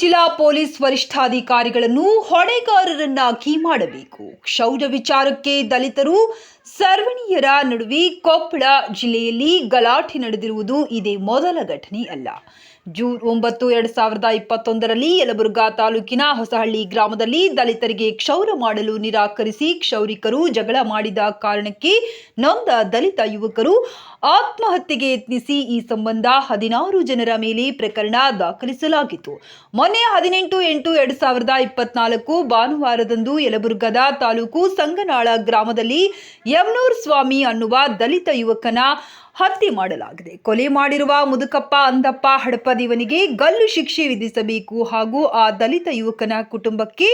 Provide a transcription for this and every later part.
ಜಿಲ್ಲಾ ಪೊಲೀಸ್ ವರಿಷ್ಠಾಧಿಕಾರಿಗಳನ್ನು ಹೊಣೆಗಾರರನ್ನಾಗಿ ಮಾಡಬೇಕು. ಕ್ಷೌರ ವಿಚಾರಕ್ಕೆ ದಲಿತರು ಸರ್ವಣೀಯರ ನಡುವೆ ಕೊಪ್ಪಳ ಜಿಲ್ಲೆಯಲ್ಲಿ ಗಲಾಟೆ ನಡೆದಿರುವುದು ಇದೇ ಮೊದಲ ಘಟನೆ ಅಲ್ಲ. ಜೂನ್ ಒಂಬತ್ತು, ಎರಡು ಸಾವಿರದ ಇಪ್ಪತ್ತೊಂದರಲ್ಲಿ ಯಲಬುರ್ಗಾ ತಾಲೂಕಿನ ಹೊಸಹಳ್ಳಿ ಗ್ರಾಮದಲ್ಲಿ ದಲಿತರಿಗೆ ಕ್ಷೌರ ಮಾಡಲು ನಿರಾಕರಿಸಿ ಕ್ಷೌರಿಕರು ಜಗಳ ಮಾಡಿದ ಕಾರಣಕ್ಕೆ ನೊಂದ ದಲಿತ ಯುವಕರು ಆತ್ಮಹತ್ಯೆಗೆ ಯತ್ನಿಸಿ ಈ ಸಂಬಂಧ ಹದಿನಾರು ಜನರ ಮೇಲೆ ಪ್ರಕರಣ ದಾಖಲಿಸಲಾಗಿತ್ತು. ಮೊನ್ನೆ ಹದಿನೆಂಟು ಎಂಟು, ಎರಡು ಸಾವಿರದ ಇಪ್ಪತ್ನಾಲ್ಕು ಭಾನುವಾರದಂದು ಯಲಬುರ್ಗದ ತಾಲೂಕು ಸಂಗನಾಳ ಗ್ರಾಮದಲ್ಲಿ ಯಮ್ನೂರ್ ಸ್ವಾಮಿ ಅನ್ನುವ ದಲಿತ ಯುವಕನ ಹತ್ಯೆ ಮಾಡಲಾಗಿದೆ. ಕೊಲೆ ಮಾಡಿರುವ ಮುದುಕಪ್ಪ ಅಂದಪ್ಪ ಹಡಪದಿವನಿಗೆ ಗಲ್ಲು ಶಿಕ್ಷೆ ವಿಧಿಸಬೇಕು ಹಾಗೂ ಆ ದಲಿತ ಯುವಕನ ಕುಟುಂಬಕ್ಕೆ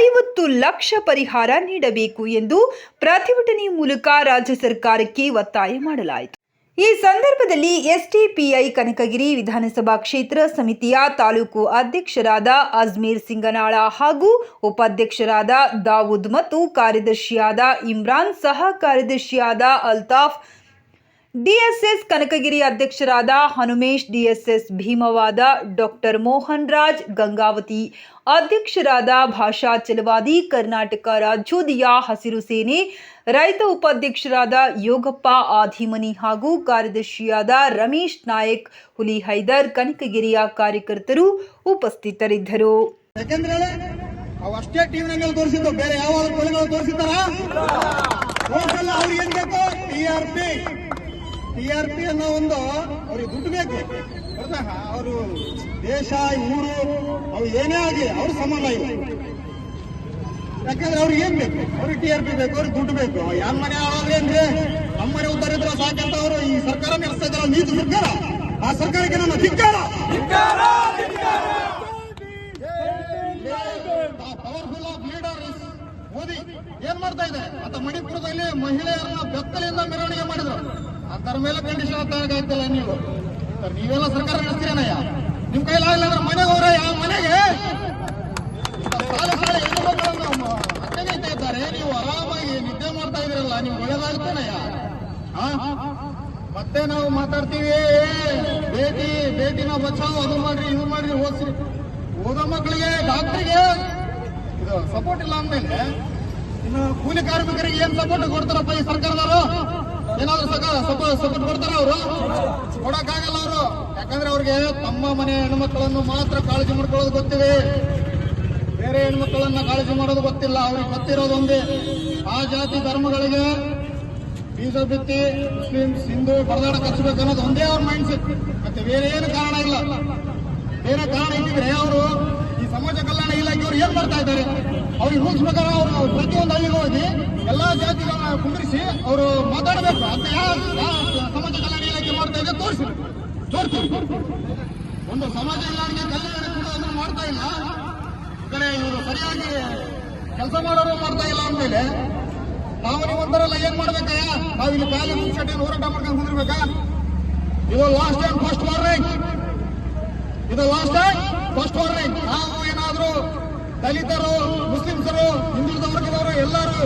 ಐವತ್ತು ಲಕ್ಷ ಪರಿಹಾರ ನೀಡಬೇಕು ಎಂದು ಪ್ರತಿಭಟನೆ ಮೂಲಕ ರಾಜ್ಯ ಸರ್ಕಾರಕ್ಕೆ ಒತ್ತಾಯ ಮಾಡಲಾಯಿತು. ಈ ಸಂದರ್ಭದಲ್ಲಿ ಎಸ್ಟಿಪಿಐ ಕನಕಗಿರಿ ವಿಧಾನಸಭಾ ಕ್ಷೇತ್ರ ಸಮಿತಿಯ ತಾಲೂಕು ಅಧ್ಯಕ್ಷರಾದ ಅಜ್ಮೀರ್ ಸಿಂಗನಾಳ ಹಾಗೂ ಉಪಾಧ್ಯಕ್ಷರಾದ ದಾವೂದ್ ಮತ್ತು ಕಾರ್ಯದರ್ಶಿಯಾದ ಇಮ್ರಾನ್ ಸಹ ಕಾರ್ಯದರ್ಶಿಯಾದ ಅಲ್ತಾಫ್ ಡಿಎಸ್ಎಸ್ ಕನಕಗಿರಿ ಅಧ್ಯಕ್ಷರಾದ ಹನುಮೇಶ್ ಡಿಎಸ್ಎಸ್ ಭೀಮವಾದ ಡಾಕ್ಟರ್ ಮೋಹನ್ ರಾಜ್ ಗಂಗಾವತಿ, ಅಧ್ಯಕ್ಷರಾದ ಭಾಷಾ ಚಲವಾದಿ ಕರ್ನಾಟಕ ರಾಜ್ಯೋದಯ ಹಸಿರು ಸೇನೆ, ರೈತ ಉಪಾಧ್ಯಕ್ಷರಾದ ಯೋಗಪ್ಪ ಆಧಿಮನಿ ಹಾಗೂ ಕಾರ್ಯದರ್ಶಿಯಾದ ರಮೇಶ್ ನಾಯಕ್, ಹುಲಿ ಹೈದರ್ ಕನಕಗಿರಿಯ ಕಾರ್ಯಕರ್ತರು ಉಪಸ್ಥಿತರಿದ್ದರು. ಬೇರೆ ಟಿ ಆರ್ ಪಿ ಅನ್ನೋ ಒಂದು ಅವ್ರಿಗೆ ದುಡ್ಡು ಬೇಕು. ಅವರು ದೇಶ ಊರು ಅವ್ರು ಏನೇ ಆಗಲಿ ಅವ್ರ ಸಂಬಂಧ ಇಲ್ಲ ಯಾಕಂದ್ರೆ ಅವ್ರಿಗೆ ಏನ್ ಬೇಕು? ಅವ್ರಿಗೆ ಟಿ ಆರ್ ಪಿ ಬೇಕು ಅವ್ರಿಗೆ ದುಡ್ಡು ಬೇಕು. ಯಾರ ಮನೆ ಅಂದ್ರೆ ನಮ್ಮ ಮನೆ ಉದ್ದಾರ ಇದ್ರೆ ಸಾಕಂತ ಅವರು ಈ ಸರ್ಕಾರ ನಡೆಸ್ತಾ ಇದ್ದಾರ? ನೀತಿ ಸರ್ಕಾರ ಆ ಸರ್ಕಾರಕ್ಕೆ ನನ್ನ ಧಿಕ್ಕಾರ. ಪವರ್ಫುಲ್ ಆಫ್ ಲೀಡರ್ ಮೋದಿ ಏನ್ ಮಾಡ್ತಾ ಇದೆ? ಆತ ಮಣಿಪುರದಲ್ಲಿ ಮಹಿಳೆಯರನ್ನ ಬೆತ್ತಲೆಯಿಂದ ಮೆರವಣಿಗೆ ಮಾಡಿದ್ರು. ಅದರ ಮೇಲೆ ಕಂಡೀಷನ್ ಆಗ್ತಿಲ್ಲ ನೀವು. ಸರ್, ನೀವೆಲ್ಲ ಸರ್ಕಾರ ನಡೆಸ್ತೀರೇನಯ್ಯ ನಿಮ್ ಕೈಲಿ ಆಗಲ್ಲ ಅಂದ್ರೆ ಮನೆಗೆ ಹೋಗ್ರೆ ಯಾವ ಮನೆಗೆ ಇದ್ದಾರೆ. ನೀವು ಆರಾಮಾಗಿ ನಿದ್ದೆ ಮಾಡ್ತಾ ಇದ್ರಲ್ಲ ನೀವು ಒಳ್ಳೇದಾಗುತ್ತೇನಯ್ಯ? ಮತ್ತೆ ನಾವು ಮಾತಾಡ್ತೀವಿ. ಭೇಟಿ ಭೇಟಿನ ಬಚಾವ್ ಅದು ಮಾಡ್ರಿ ಇದು ಮಾಡ್ರಿ ಓದಿಸಿ ಓದೋ ಮಕ್ಕಳಿಗೆ ಡಾಕ್ಟ್ರಿಗೆ ಇದು ಸಪೋರ್ಟ್ ಇಲ್ಲ ಅಂದ್ಮೇಲೆ ಇನ್ನು ಕೂಲಿ ಕಾರ್ಮಿಕರಿಗೆ ಏನ್ ಸಪೋರ್ಟ್ ಕೊಡ್ತಾರಪ್ಪ ಈ ಸರ್ಕಾರದವರು? ಏನಾದ್ರು ಸಪೋರ್ಟ್ ಕೊಡ್ತಾರ ಅವರು? ಕೊಡಕ್ಕಾಗಲ್ಲ ಅವರು. ಯಾಕಂದ್ರೆ ಅವ್ರಿಗೆ ತಮ್ಮ ಮನೆ ಹೆಣ್ಮಕ್ಳನ್ನು ಮಾತ್ರ ಕಾಳಜಿ ಮಾಡ್ಕೊಳ್ಳೋದು ಗೊತ್ತಿದೆ. ಬೇರೆ ಹೆಣ್ಮಕ್ಳನ್ನ ಕಾಳಜಿ ಮಾಡೋದು ಗೊತ್ತಿಲ್ಲ. ಅವ್ರಿಗೆ ಗೊತ್ತಿರೋದು ಒಂದೇ. ಆ ಜಾತಿ ಧರ್ಮಗಳಿಗೆ ಬೀಜ ಬಿತ್ತಿ ಮುಸ್ಲಿಮ್ಸ್ ಹಿಂದೂ, ಬಡದಾಡ ಕಚ್ಚಬೇಕು ಅನ್ನೋದು ಒಂದೇ ಅವ್ರ ಮೈಂಡ್ ಸೆಟ್ ಮತ್ತೆ ಬೇರೆ ಏನು ಕಾರಣ ಇಲ್ಲ. ಬೇರೆ ಕಾರಣ ಇದ್ದಿದ್ರೆ ಅವರು ಈ ಸಮಾಜ ಕಲ್ಯಾಣ ಇಲಾಖೆಯವರು ಏನ್ ಮಾಡ್ತಾ ಇದ್ದಾರೆ? ಅವ್ರಿಗೆ ರೂಲ್ಸ್ ಪ್ರಕಾರ ಅವರು ಪ್ರತಿಯೊಂದು ಹಳ್ಳಿಗೆ ಹೋಗಿ ಎಲ್ಲಾ ಜಾತಿಗಳನ್ನ ಕುಂದಿರಿಸಿ ಅವರು ಮಾತಾಡಬೇಕು ಅಂತ ಸಮಾಜ ಕಲ್ಯಾಣ ಇಲಾಖೆ ಮಾಡ್ತಾ ಇದೆ ತೋರಿಸಿ ತೋರಿಸಿ ಒಂದು ಸಮಾಜ ಇಲಾಖೆ ಕಲ್ಯಾಣ ಕೂಡ ಅದನ್ನು ಮಾಡ್ತಾ ಇಲ್ಲ. ಕಡೆ ಇವರು ಸರಿಯಾಗಿ ಕೆಲಸ ಮಾಡೋರು ಮಾಡ್ತಾ ಇಲ್ಲ ಅಂದ್ಮೇಲೆ ನಾವು ನೀವು ಒಂದರಲ್ಲ ಏನ್ ಮಾಡ್ಬೇಕಯ್ಯ ನಾವು ಇಲ್ಲಿ ಕಾಲಿ ಮುಂಚೆ ಹೋರಾಟ ಮಾಡ್ಕೊಂಡು ಕುಂದಿರ್ಬೇಕಾ? ಇದು ಲಾಸ್ಟ್ ಟೈಮ್ ಫಸ್ಟ್ ವಾರ್ನಿಂಗ್ ಇದು ಲಾಸ್ಟ್ ಟೈಮ್ ಫಸ್ಟ್ ವಾರ್ನಿಂಗ್ ನಾವು ಏನಾದ್ರು ದಲಿತರು ಮುಸ್ಲಿಮ್ಸರು ಹಿಂದುಳಿದ ವರ್ಗದವರು ಎಲ್ಲರೂ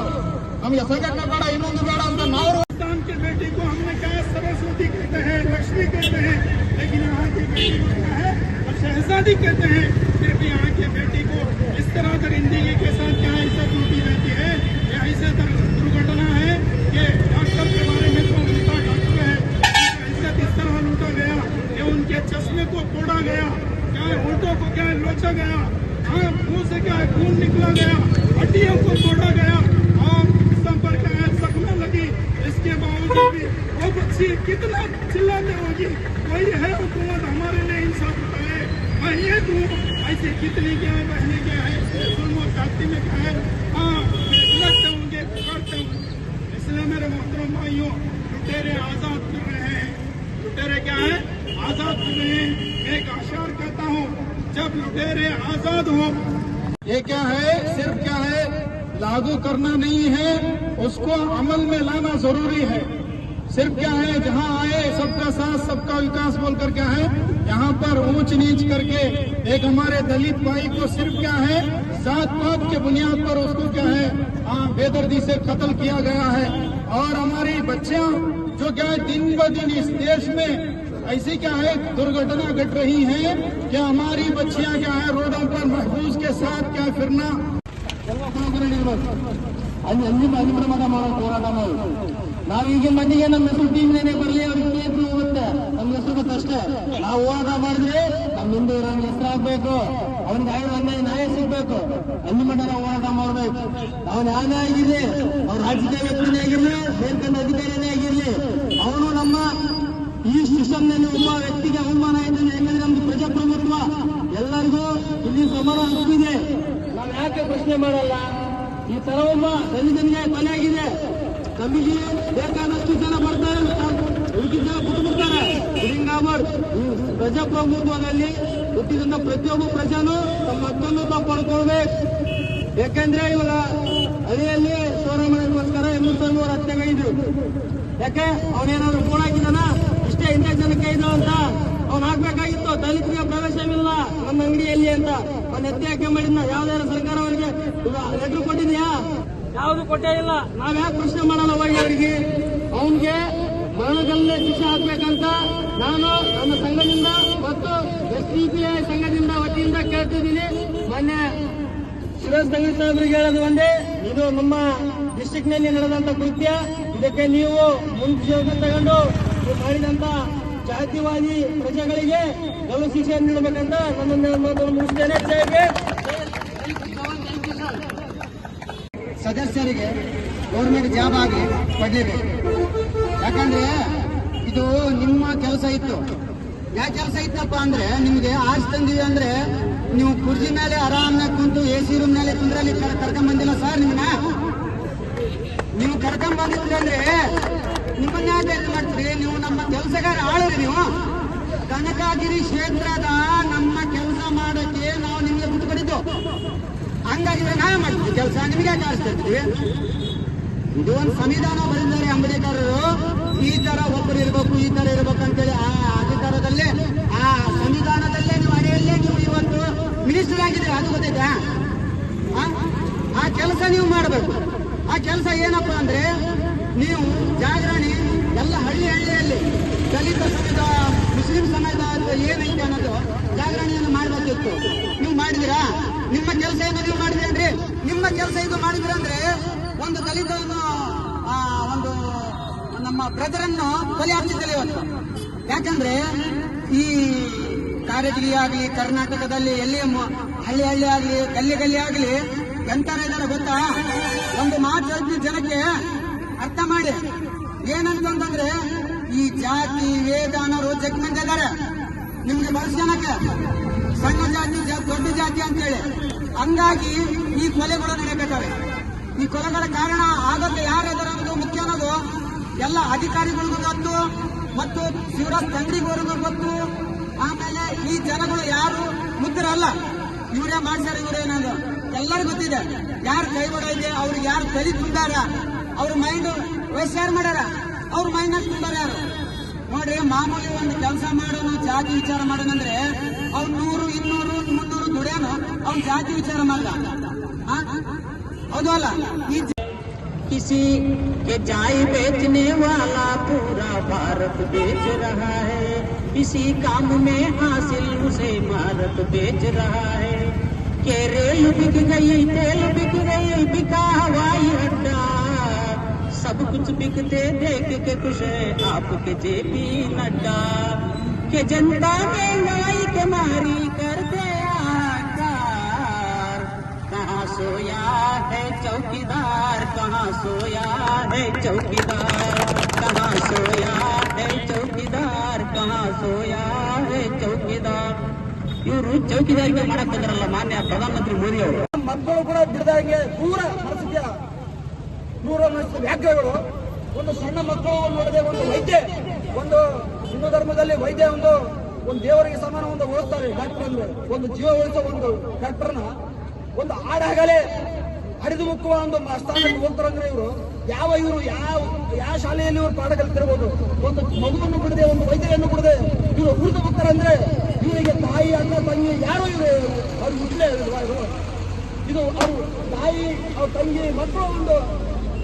ನಮಗೆ ಸಂಘಟನೆ ಬೇಡ ಇನ್ನೊಂದು ಬೇಡ ಅಂತ ನಾವು हिंदुस्तान के बेटी को हमने कहा सरस्वती कहते हैं लक्ष्मी कहते हैं लेकिन यहाँ की बेटी को क्या है और शहजादी कहते हैं फिर भी यहाँ की बेटी को इस तरह दरिंदगी के साथ क्या इज्जत लूटी जाती है या ऐसे दर- दुर्घटना है कि डॉक्टर के बारे में तो उल्टा डॉक्टर है उनका इज्जत इस तरह लूटा गया कि उनके चश्मे को तोड़ा गया क्या है उल्टों को क्या है लोचा गया हाँ से क्या खून निकला गया, हड्डियों को तोड़ा गया। संपर्क पर है जख्में लगी। इसके बावजूद भी वो बच्ची कितना चिल्लाते होगी वही है हुकूमत हमारे लिए इंसाफ बताए मैं ये दूँ ऐसे कितनी क्या है बहने क्या है? जुल्म में क्या है हाँ लड़ते होंगे करते होंगे इसलिए मेरे मोहतरम भाइयों लुटेरे आज़ाद कर रहे हैं लुटेरे क्या है आज़ाद कर रहे हैं मैं एक आशार कहता हूँ लुटेरे आज़ाद हो। ये क्या है? सिर्फ़ क्या है? लागू करना नहीं है। उसको अमल में लाना ज़रूरी है। सिर्फ़ क्या है? जहाँ आए सबका साथ सबका विकास बोलकर क्या है? यहाँ पर ऊंच नीच करके एक हमारे दलित भाई को सिर्फ़ क्या है? जात पात के बुनियाद पर उसको क्या है? हाँ, बेदर्दी से कत्ल किया गया है। और हमारी बच्चियाँ जो क्या है दिन ब दिन इस देश में ऐसी क्या है दुर्घटना घट रही है क्या हमारी बच्चियां क्या है रोडों पर महफूज के साथ क्या फिरना ಅಲ್ಲಿ ಅಂಜಿಮ ಅಧಿಕ್ರಮಣ ಮಾಡೋ ಹೋರಾಟ ಮಾಡಿ ನಾವು ಈಗಿನ ಮಂದಿಗೆ ನಮ್ಮ ಹೆಸರು ಟೀಮ್ನೇನೆ ಬರಲಿ ಅವ್ರಿಗೆ ತೀರ್ಪು ಹೋಗುತ್ತೆ ನಮ್ಮ ಹೆಸರು ಗೊತ್ತಷ್ಟೇ ನಾವು ಹೋರಾಟ ಮಾಡಿದ್ರೆ ನಮ್ಮ ಹಿಂದೆ ಇರೋ ಹೆಸರು ಆಗ್ಬೇಕು ಅವನಿಗೆ ಆಗಿರೋ ಅನ್ಯಾಯ ನ್ಯಾಯ ಸಿಗ್ಬೇಕು ಅಲ್ಲಿ ಮಟ್ಟ ನಾವು ಹೋರಾಟ ಮಾಡ್ಬೇಕು ಅವನು ಯಾನೇ ಆಗಿರ್ಲಿ ಅವ್ರ ರಾಜಕೀಯ ವ್ಯಕ್ತಿನೇ ಆಗಿರ್ಲಿ ಬೇರ್ಕಂಡ ಅಧಿಕಾರಿನೇ ಆಗಿರ್ಲಿ ಅವನು ನಮ್ಮ ಈ ಸಿಸ್ಟಮ್ನಲ್ಲಿ ಒಬ್ಬ ವ್ಯಕ್ತಿಗೆ ಅವಮಾನ ಇದೆ ಯಾಕಂದ್ರೆ ನಮ್ದು ಪ್ರಜಾಪ್ರಭುತ್ವ. ಎಲ್ಲರಿಗೂ ಇಲ್ಲಿ ಸಮಾನ ಹಕ್ಕಿದೆ ನಾವು ಯಾಕೆ ಪ್ರಶ್ನೆ ಮಾಡಲ್ಲ? ಈ ತರ ಒಬ್ಬ ದಲಿತನಿಗೆ ಕೊಲೆ ಆಗಿದೆ ನಮಗೆ ಬೇಕಾದಷ್ಟು ಜನ ಬರ್ತಾರೆ ಉಳಿದ ಜನ ಬಿಟ್ಟು ಬಿಡ್ತಾರೆ ಈ ಪ್ರಜಾಪ್ರಭುತ್ವದಲ್ಲಿ ಹುಟ್ಟಿದಂತ ಪ್ರತಿಯೊಬ್ಬ ಪ್ರಜಾನು ತಮ್ಮ ಹಕ್ಕನ್ನು ತಾವು ಪಡ್ಕೊಳ್ಬೇಕು ಯಾಕಂದ್ರೆ ಇವಾಗ ಹಳ್ಳಿಯಲ್ಲಿ ಸೋರಮನೆಗೋಸ್ಕರ ಎಮ್ಮಸ್ವಾಮಿ ಅವರ ಹತ್ಯೆಗೈದು ಯಾಕೆ? ಅವನೇನಾದ್ರು ಫೋನ್ ಹಾಕಿದಾನ ಇಷ್ಟೇ ಇಂಥ ಜನಕ್ಕೆ ಇದು ಅಂತ ಅವ್ನು ಹಾಕ್ಬೇಕಾಗಿತ್ತು. ದಲಿತರಿಗೆ ಪ್ರವೇಶವಿಲ್ಲ. ನಮ್ಮ ಅಂಗಡಿಯಲ್ಲಿ ಅಂತ. ಅವ್ನ ಎತ್ತಿ ಮಾಡಿದ್ನ. ಯಾವ್ದಾದ್ರು ಸರ್ಕಾರ ಅವರಿಗೆ ಲೆಟರ್ ಕೊಟ್ಟಿದ್ಯಾ? ಯಾವ್ದು ಕೊಟ್ಟೇ ಇಲ್ಲ. ನಾವ್ ಯಾಕೆ ಪ್ರಶ್ನೆ ಮಾಡಲ್ಲ ಹೋಗಿ ಅವರಿಗೆ? ಅವನ್ಗೆ ಮರಣದಲ್ಲೇ ಶಿಕ್ಷೆ ಹಾಕ್ಬೇಕಂತ ನಾನು ನನ್ನ ಸಂಘದಿಂದ ಮತ್ತು ಎಸ್ ಡಿ ಪಿ ಐ ಸಂಘದಿಂದ ವತಿಯಿಂದ ಕೇಳ್ತಿದ್ದೀನಿ. ಮೊನ್ನೆ ಸುರೇಶ್ ಸಂಗೀತ ಸಾಹೇಬ್ರಿಗೆ ಹೇಳೋದು ಒಂದೇ ಇದು ನಮ್ಮ ಡಿಸ್ಟಿಕ್ನಲ್ಲಿ ನಡೆದಂತ ಕೃತ್ಯ. ಇದಕ್ಕೆ ನೀವು ಮುಂಚೆ ತಗೊಂಡು ಮಾಡಿದಂತ ಜಾತಿವಾದಿ ಪ್ರಜೆಗಳಿಗೆ ಗಲ್ಲು ಶಿಕ್ಷೆಯನ್ನು ನೀಡಬೇಕಂತ ಮಾತನ್ನು ಮುಗಿಸ್ತೇನೆ ಸದಸ್ಯರಿಗೆ ಗೌರ್ಮೆಂಟ್ ಜಾಬ್ ಆಗಿ ಪಡೆಯಬೇಕು ಯಾಕಂದ್ರೆ ಇದು ನಿಮ್ಮ ಕೆಲಸ ಇತ್ತು. ಯಾವ ಕೆಲಸ ಇತ್ತಪ್ಪ ಅಂದ್ರೆ ನಿಮ್ಗೆ ಆರ್ಸ್ ತಂದಿವಿ ಅಂದ್ರೆ ನೀವು ಕುರ್ಚಿ ಮೇಲೆ ಆರಾಮ್ನಾಗ ಕುಂತು ಎ ಸಿ ರೂಮ್ ಮೇಲೆ ಕುಂದ್ರಲ್ಲಿ ಕರ್ಕೊಂಡ್ ಬಂದಿಲ್ಲ ಸರ್ ನಿಮ್ಮನ್ನ? ಕರ್ಕೊಂಡ್ ಬಂದಿದ್ರಿ ಅಂದ್ರೆ ನಿಮ್ಮನ್ನ ಯಾಕೆ ಮಾಡ್ತೀರಿ. ನೀವು ನಮ್ಮ ಕೆಲಸಗಾರ ಆಳ್ರಿ ನೀವು. ಕನಕಗಿರಿ ಕ್ಷೇತ್ರದ ನಮ್ಮ ಕೆಲಸ ಮಾಡಕ್ಕೆ ನಾವು ನಿಮ್ಗೆ ಬಿಟ್ಟು ಕೊಟ್ಟಿದ್ದು. ಹಂಗಾಗಿದ್ರೆ ನಾ ಮಾಡ್ತೀವಿ. ಕೆಲಸ ನಿಮಗೆ ಯಾಕೆ ಆರಿಸ್ತಿರ್ತೀವಿ ಇದು ಒಂದು ಸಂವಿಧಾನ ಬರೆದಿದ್ದಾರೆ ಅಂಬೇಡ್ಕರರು. ಈ ತರ ಒಬ್ಬರು ಇರಬೇಕು, ಈ ತರ ಇರಬೇಕು ಅಂತೇಳಿ ಆ ಅಧಿಕಾರದಲ್ಲೇ, ಆ ಸಂವಿಧಾನದಲ್ಲೇ ನೀವು ಅಡಿಯಲ್ಲೇ ನೀವು ಇವತ್ತು ಮಿನಿಸ್ಟರ್ ಆಗಿದ್ರೆ ಅದು ಗೊತ್ತೈತೆ? ಆ ಕೆಲಸ ನೀವು ಮಾಡಬೇಕು. ಆ ಕೆಲಸ ಏನಪ್ಪ ಅಂದ್ರೆ ನೀವು ಜಾಗರಣಿ ಎಲ್ಲ ಹಳ್ಳಿ ಹಳ್ಳಿಯಲ್ಲಿ ದಲಿತ ಸಮಾಜ ಮುಸ್ಲಿಂ ಸಮಾಜ ಏನೈತೆ ಅನ್ನೋದು ಜಾಗರಣೆಯನ್ನು ಮಾಡಬೇಕಿತ್ತು. ನೀವು ಮಾಡಿದಿರಾ ನಿಮ್ಮ ಕೆಲಸ ಏನು ನೀವು ಮಾಡಿದ್ರಿ ನಿಮ್ಮ ಕೆಲಸ ಇದು ಮಾಡಿದ್ರಂದ್ರೆ ಒಂದು ಆ, ಒಂದು ನಮ್ಮ ಬ್ರದರನ್ನು ಕೊಲೆ ಆಗ್ತಿದ್ದಿಲ್ಲ ಇವತ್ತು. ಯಾಕಂದ್ರೆ ಈ ಕಾರಟಗಿ ಆಗ್ಲಿ ಕರ್ನಾಟಕದಲ್ಲಿ ಎಲ್ಲಿ ಹಳ್ಳಿ ಹಳ್ಳಿ ಆಗ್ಲಿ ಗಲ್ಲಿ ಗಲ್ಲಿ ಆಗ್ಲಿ ಎಂತರ ಇದ್ದಾರೆ ಗೊತ್ತಾ? ಒಂದು ಮಾತು ಹೇಳ್ತೀನಿ ಜನಕ್ಕೆ. ಅರ್ಥ ಮಾಡಿ. ಏನಂತಂದ್ರೆ ಈ ಜಾತಿ, ವೇದ ಅನ್ನೋರು ಜಗ್ ಮಂದಿ ಇದಾರೆ ನಿಮ್ಗೆ ಬಹಳಷ್ಟು ಜನಕ್ಕೆ? ಸಣ್ಣ ಜಾತಿ ದೊಡ್ಡ ಜಾತಿ ಅಂತೇಳಿ. ಹಂಗಾಗಿ ಈ ಕೊಲೆಗಳು ನಡೆಯಬೇಕಾವೆ ಈ ಕೊಲೆಗಳ ಕಾರಣ ಆಗೋದು ಯಾರು ಅನ್ನೋದು ಮುಖ್ಯ ಅನ್ನೋದು ಎಲ್ಲ ಅಧಿಕಾರಿಗಳಿಗೂ ಗೊತ್ತು, ಮತ್ತು ಶಿವರಾಜ್ ತಂಗಡಿಗವ್ರಿಗೂ ಗೊತ್ತು. ಆಮೇಲೆ ಈ ಜನಗಳು ಯಾರು? ಮುಗ್ಧರಲ್ಲ ಇವರೇ ಮಾಡ್ಸ್ಯಾರ ಇವರೇನದು ಎಲ್ಲರಿಗೂ ಗೊತ್ತಿದೆ ಯಾರು ಕೈಗೊಡ ಇದೆ ಅವ್ರಿಗೆ ಯಾರು ತಲೆ ತುಂಬ್ಯಾರ ಅವ್ರ ಮೈಂಡ್ ವಯಸ್ಸು ಯಾರು ಮಾಡ್ಯಾರ ಅವ್ರ ಮೈಂಡ್ ತುಂಬ್ಯಾರ ಯಾರು ನೋಡ್ರಿ ಮಾಮೂಲಿ ಒಂದು ಕೆಲಸ ಮಾಡೋನು ಜಾತಿ ವಿಚಾರ ಮಾಡೋಣಂದ್ರೆ ಅವ್ನು ನೂರು ಇನ್ನೂರು ಮುನ್ನೂರು ದುಡಿಯೋನು ಅವ್ನು ಜಾತಿ ವಿಚಾರ ಮಾಡ್ದ ಆ? ಹೌದು ಅಲ್ಲ ಈ ಜ- किसी के चाय बेचने वाला पूरा भारत बेच रहा है इसी काम में हासिल उसे भारत बेच रहा है के रेल बिक गई, तेल बिक गई, बिका हवाई अड्डा। सब कुछ बिकते देख के खुश आपके जेपी नड्डा। के जनता महँगाई के मारी करते आकार। कहाँ सोया है चौकीदार, कहाँ सोया है चौकीदार। कहाँ सोया है चौकीदार, कहाँ सोया है चौकीदार। ಇವರು ಚೌಕಿದಾರಿಕೆ ಮಾಡಕ್ ಬಂದ್ರಲ್ಲ ಮಾನ್ಯ ಪ್ರಧಾನಮಂತ್ರಿ ಮೋದಿ ಅವರು. ಮಕ್ಕಳು ಕೂಡ ಬಿಡದಾಗೆ ದೂರ ಪರಿಸ್ಥಿತಿಯ ದೂರ ಮನಸ್ಸು ವ್ಯಾಖ್ಯೆಗಳು. ಒಂದು ಸಣ್ಣ ಮಕ್ಕಳು ನೋಡದೆ ಒಂದು ವೈದ್ಯ, ಒಂದು ಹಿಂದೂ ಧರ್ಮದಲ್ಲಿ ವೈದ್ಯ ಒಂದು ಒಂದು ದೇವರಿಗೆ ಸಮಾನ ಒಂದು ಓದಿಸ್ತಾರೆ ಡಾಕ್ಟರ್ ಅಂದ್ರೆ ಒಂದು ಜೀವ ಉಳಿಸೋ ಒಂದು ಡಾಕ್ಟರ್ನ ಒಂದು ಹಾಡಾಗಲೇ ಹರಿದು ಮುಕ್ಕುವ ಒಂದು ಸ್ಥಾನಕ್ಕೆ ಹೋಗ್ತಾರಂದ್ರೆ ಇವರು, ಯಾವ ಇವರು, ಯಾವ ಶಾಲೆಯಲ್ಲಿ ಇವರು ಪಾಠ ಕಲಿತಿರಬಹುದು ಒಂದು ಮಗುವನ್ನು ಬಿಡದೆ ಒಂದು ವೈದ್ಯರನ್ನು ಬಿಡದೆ ಇವರು ಉಳಿದು ಹೋಗ್ತಾರಂದ್ರೆ ಇವರಿಗೆ ತಾಯಿ, ಅಣ್ಣ, ತಂಗಿ ಯಾರು ಇವರು ಅವ್ರು ಇವರು ಇದು ಅವರು ತಾಯಿ, ಅವ್ರ ತಂಗಿ, ಮಕ್ಕಳು ಒಂದು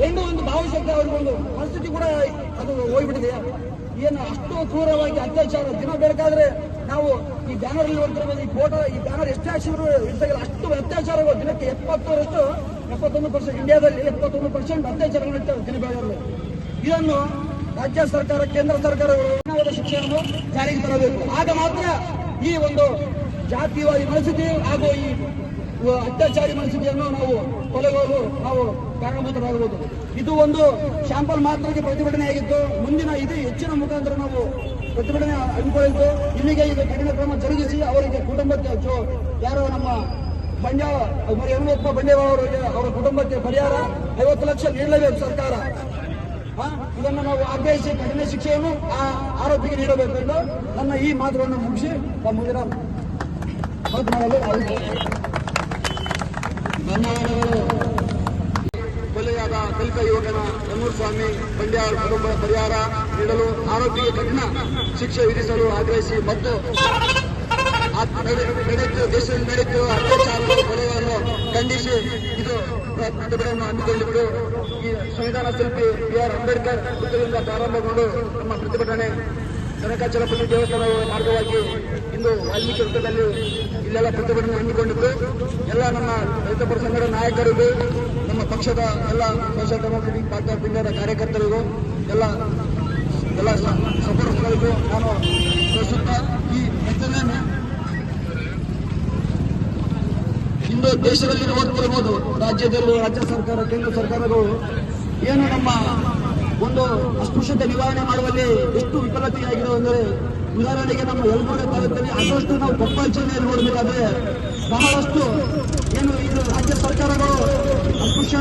ಹೆಣ್ಣು ಒಂದು ಭಾವಶಕ್ತಿ ಅವ್ರಿಗೆ ಒಂದು ಪರಿಸ್ಥಿತಿ ಕೂಡ ಅದು ಹೋಗ್ಬಿಟ್ಟಿದೆ ಏನು ಅಷ್ಟು ಕ್ರೂರವಾಗಿ ಅತ್ಯಾಚಾರ ದಿನ ಬೇಕಾದ್ರೆ ನಾವು ಈ ಬ್ಯಾನರ್ ಅಲ್ಲಿ ಈ ಫೋಟೋ, ಈ ಬ್ಯಾನರ್ ಎಷ್ಟೇ ಹಾಕ್ಸಿದ್ರು ಇರ್ತಾಗಿಲ್ಲ ಅಷ್ಟು ಅತ್ಯಾಚಾರಗಳು ದಿನಕ್ಕೆ ಎಪ್ಪತ್ತರಷ್ಟು, ಎಪ್ಪತ್ತೊಂದು ಪರ್ಸೆಂಟ್, ಇಂಡಿಯಾದಲ್ಲಿ ಎಪ್ಪತ್ತೊಂದು ಪರ್ಸೆಂಟ್ ಅತ್ಯಾಚಾರಗಳು ನಡೀತವೆ ದಿನ ಬೆಳಗಾವಿ ಇದನ್ನು ರಾಜ್ಯ ಸರ್ಕಾರ, ಕೇಂದ್ರ ಸರ್ಕಾರಗಳು ಶಿಕ್ಷೆಯನ್ನು ಜಾರಿಗೆ ತರಬೇಕು. ಆಗ ಮಾತ್ರ ಈ ಒಂದು ಜಾತಿವಾದಿ ಮನಸ್ಥಿತಿ ಹಾಗೂ ಈ ಅತ್ಯಾಚಾರಿ ಮನಸ್ಥಿತಿಯನ್ನು ನಾವು ಕೊಲೆಗೋಲು ನಾವು ಕಾರಣಭೂತರಾಗಬಹುದು ಇದು ಒಂದು ಶಾಂಪಲ್ ಮಾತ್ರಕ್ಕೆ ಪ್ರತಿಭಟನೆ ಆಗಿತ್ತು ಮುಂದಿನ ಇದು ಹೆಚ್ಚಿನ ಮುಖಾಂತರ ನಾವು ಪ್ರತಿಭಟನೆ ಅನುಕೂಲಿತು ಇಲ್ಲಿಗೆ ಇದು ಕಠಿಣ ಕ್ರಮ ಜರುಗಿಸಿ ಅವರಿಗೆ ಕುಟುಂಬಕ್ಕೆ ಯಾರೋ ನಮ್ಮ ಬಂಡ್ಯಾಳ ಯಮನಪ್ಪ ಬಂಡೇವ ಅವರಿಗೆ ಅವರ ಕುಟುಂಬಕ್ಕೆ ಪರಿಹಾರ. ಐವತ್ತು ಲಕ್ಷ ನೀಡಲೇಬೇಕು ಸರ್ಕಾರ. ಇದನ್ನು ನಾವು ಆಗ್ರಹಿಸಿ ಕಠಿಣ ಶಿಕ್ಷೆಯನ್ನು ಆ ಆರೋಪಿಗೆ ನೀಡಬೇಕೆಂದು ನನ್ನ ಈ ಮಾತುಗಳನ್ನು ಮುಗಿಸಿ ಮುಂದಿನ ಮಾತನಾಡಲು ಕೊಲೆಯಾದ ದಲಿತ ಯುವಕನ ಯಮೂರ್ ಸ್ವಾಮಿ, ಬಂಡ್ಯಾಳ್ ಕುಟುಂಬ ಪರಿಹಾರ ನೀಡಲು ಆರೋಪಿಗೆ ಕಠಿಣ ಶಿಕ್ಷೆ ವಿಧಿಸಲು ಆಗ್ರಹಿಸಿ ಮತ್ತು ಆ ನಡೆ- ನಡೆಯುತ್ತಿರುವ ದೇಶದಲ್ಲಿ ನಡೆಯುತ್ತಿರುವ ಅತ್ಯಾಚಾರ ಕೊಲೆಗಳನ್ನು ಖಂಡಿಸಿ ಇದು ಪ್ರತಿಭಟನೆಯನ್ನು ಹಮ್ಮಿಕೊಂಡಿದ್ದು. ಈ ಸಂವಿಧಾನ ಶಿಲ್ಪಿ ಬಿ ಆರ್ ಅಂಬೇಡ್ಕರ್ ಪುತ್ರದಿಂದ ಪ್ರಾರಂಭಗೊಂಡು ನಮ್ಮ ಪ್ರತಿಭಟನೆ ಕನಕಾಚಲಪಲ್ಲಿ ದೇವಸ್ಥಾನ ಮಾರ್ಗವಾಗಿ ಇಂದು ವಾಲ್ಮೀಕಿ ವೃತ್ತದಲ್ಲಿ ಇಲ್ಲೆಲ್ಲ ಪ್ರತಿಭಟನೆ ಹಮ್ಮಿಕೊಂಡಿದ್ದು, ಎಲ್ಲ ನಮ್ಮ ರೈತಪರ ಸಂಘದ ನಾಯಕರಿಗೂ, ನಮ್ಮ ಪಕ್ಷದ ಎಲ್ಲ ಸೋಷಿಯಲ್ ಡೆಮೋಕ್ರೆಟಿಕ್ ಪಾರ್ಟಿ ಆಫ್ ಇಂಡಿಯಾದ ಕಾರ್ಯಕರ್ತರಿಗೂ, ಎಲ್ಲ ಎಲ್ಲ ಸಪೋರ್ಟ್ಗಳಿಗೂ ನಾನು ಈ ಪ್ರತಿಭಟನೆ ದೇಶದಲ್ಲಿ ನೋಡ್ತಿರ್ಬೋದು ರಾಜ್ಯದಲ್ಲಿ ರಾಜ್ಯ ಸರ್ಕಾರ, ಕೇಂದ್ರ ಸರ್ಕಾರಗಳು ಏನು ನಮ್ಮ ಒಂದು ಅಸ್ಪೃಶ್ಯತೆ ನಿವಾರಣೆ ಮಾಡುವಲ್ಲಿ ಎಷ್ಟು ವಿಫಲತೆಯಾಗಿದೆ ಅಂದರೆ ಉದಾಹರಣೆಗೆ ನಮ್ಮ ಯಲಬುರ್ಗ ತಾಲೂಕಲ್ಲಿ ಆದಷ್ಟು ನಾವು ಕೊಪ್ಪಳ ಜಿಲ್ಲೆಯಲ್ಲಿ ನೋಡಬೇಕಾದ್ರೆ ಬಹಳಷ್ಟು ಏನು ಇದು ರಾಜ್ಯ ಸರ್ಕಾರಗಳು ಅಸ್ಪೃಶ್ಯ